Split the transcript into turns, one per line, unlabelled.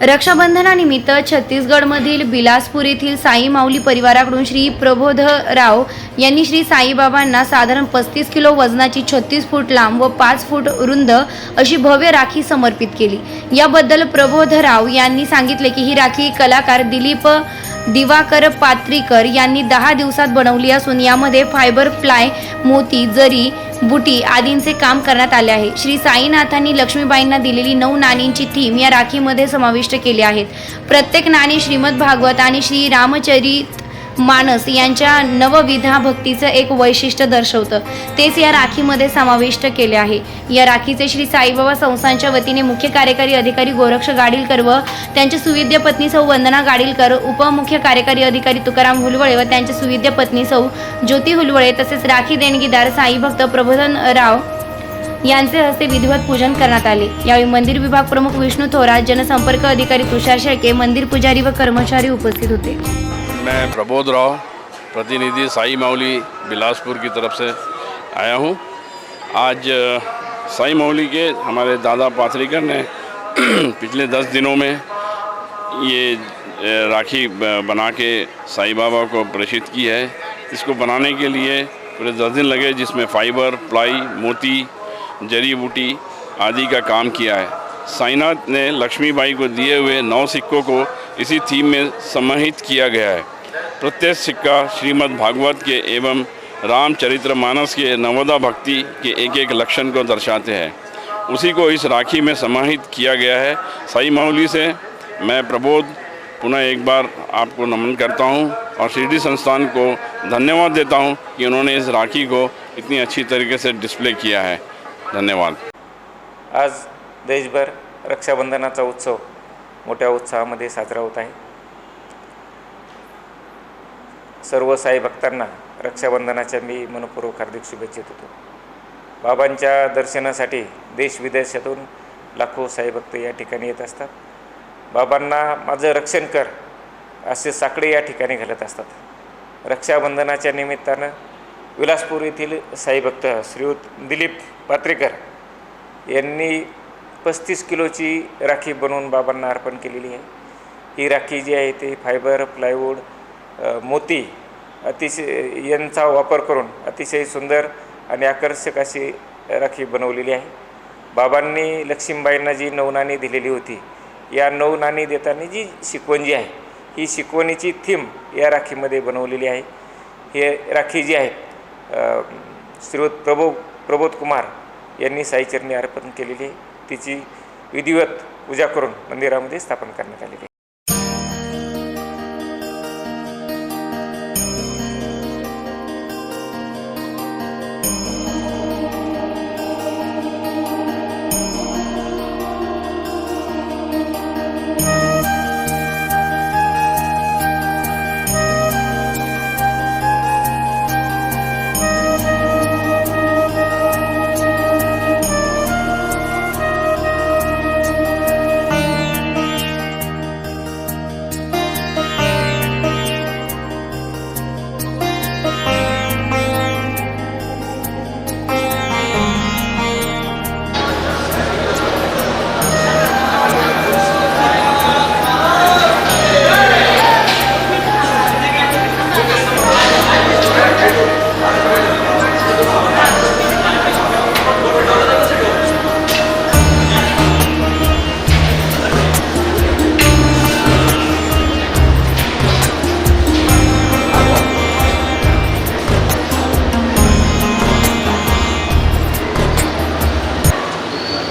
रक्षाबंधनानिमित्त छत्तीसगडमधील बिलासपूर येथील साई माऊली परिवाराकडून श्री प्रबोधराव यांनी श्री साईबाबांना साधारण पस्तीस किलो वजनाची छत्तीस फूट लांब व पाच फूट रुंद अशी भव्य राखी समर्पित केली. याबद्दल प्रबोधराव यांनी सांगितले की ही राखी कलाकार दिलीप दिवाकर पात्रीकर यांनी दहा दिवसात बनवली असून यामध्ये फायबर फ्लाय मोती जरी बुटी आदींचे काम करण्यात आले आहे. श्री साईनाथांनी लक्ष्मीबाईंना दिलेली नऊ नाणींची थीम या राखीमध्ये समाविष्ट केली आहेत. प्रत्येक नाणी श्रीमद भागवत आणि श्री रामचरित मानस यांच्या नवविधा भक्तीचं एक वैशिष्ट्य दर्शवतं. तेच या राखीमध्ये समाविष्ट केले आहे. या राखीचे श्री साईबाबा संस्थांच्या वतीने मुख्य कार्यकारी अधिकारी गोरक्ष गाडीलकर व त्यांच्या सुविद्य पत्नी सौ वंदना गाडीलकर उपमुख्य कार्यकारी अधिकारी तुकाराम हुलवळे व त्यांच्या सुविद्य पत्नी सौ ज्योती हुलवळे तसेच राखी देणगीदार साईभक्त प्रबोधन राव यांचे हस्ते विधिवत पूजन करण्यात आले. यावेळी मंदिर विभाग प्रमुख विष्णू थोरात जनसंपर्क अधिकारी तुषार शेळके मंदिर पुजारी व कर्मचारी उपस्थित होते.
मैं प्रबोध राव, प्रतिनिधि साई माउली बिलासपुर की तरफ़ से आया हूँ। आज साई माउली के हमारे दादा पाथरीकर ने पिछले दस दिनों में ये राखी बना के साई बाबा को प्रेषित की है। इसको बनाने के लिए पूरे दस दिन लगे जिसमें फाइबर, प्लाई, मोती, जड़ी बूटी आदि का काम किया है। साईनाथ ने लक्ष्मीबाई को दिए हुए नौ सिक्कों को इसी थीम में समाहित किया गया है। प्रत्येक सिक्का श्रीमद् भागवत के एवं रामचरितमानस के नवदा भक्ति के एक एक लक्षण को दर्शाते हैं। उसी को इस राखी में समाहित किया गया है। साई माउली से मैं प्रबोध, पुनः एक बार आपको नमन करता हूँ और शिरडी संस्थान को धन्यवाद देता हूँ कि उन्होंने इस राखी को इतनी अच्छी तरीके से डिस्प्ले किया है। धन्यवाद।
आज देशभर रक्षाबंधनाचा उत्सव मोठ्या उत्साहामध्ये साजरा होत आहे. सर्व साई भक्तांना रक्षाबंधनाच्या मी मनपूर्वक हार्दिक शुभेच्छा देतो. बाबांच्या दर्शनासाठी देश विदेशातून लाखो साई भक्त या ठिकाणी येत असतात. बाबांना माझं रक्षण कर असे साकडे या ठिकाणी घालत असतात. रक्षाबंधनाच्या निमित्तानं विलासपूर येथील साईभक्त श्रीयुत दिलीप पात्रेकर यांनी पस्तीस किलोची राखी बनवून बाबांना अर्पण केलेली आहे. ही राखी जी आहे ती फायबर प्लायवूड मोती अतिशय यांचा वापर करून अतिशय सुंदर आणि आकर्षक अशी राखी बनवलेली आहे. बाबांनी लक्ष्मीबाईंना जी नवनाणी दिलेली होती या नवनाणी देताना जी शिकवण जी आहे ही शिकवणीची थीम या राखीमध्ये बनवलेली आहे. हे राखी जी आहे श्रीवत प्रबो प्रबोध कुमार यांनी साईचरणी अर्पण केलेली आहे. तिची विधिवत पूजा करून मंदिरामध्ये स्थापन करण्यात आलेली आहे.